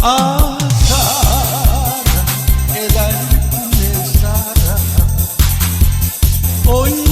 아 사랑 애달픈 내 사랑. 오이